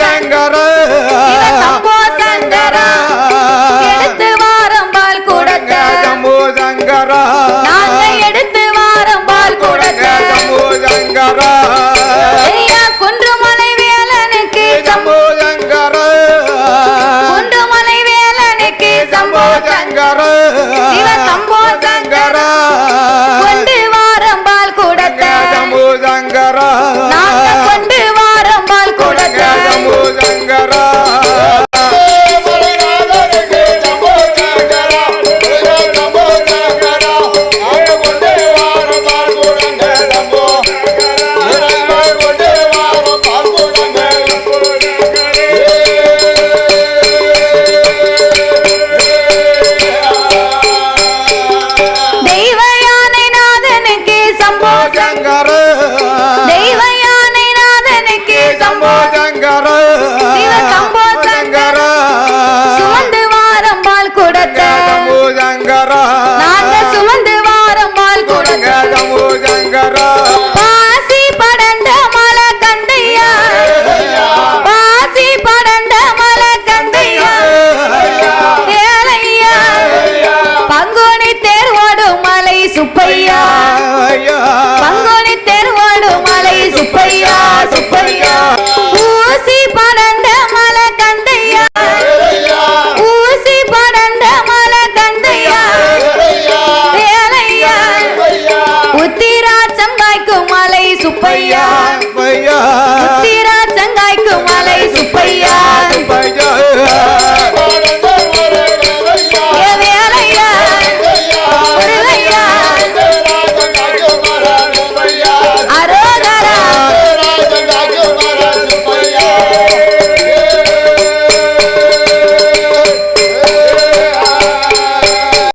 சங்கர சம்போ சங்கர எடுத்து வாரம் பால் குடங்க சம்போ சங்கர. நாங்க எடுத்து வாரம் பால் குடங்க சம்போ சங்கர. ஐயா குன்றுமலை வேலனுக்கு சம்போ சங்கர. குன்றுமலை வேலனுக்கு சம்போ சங்கர. சம்போ சங்கரா. சம்போ சங்கர தெய்வ யானை நாதனுக்கு சம்போ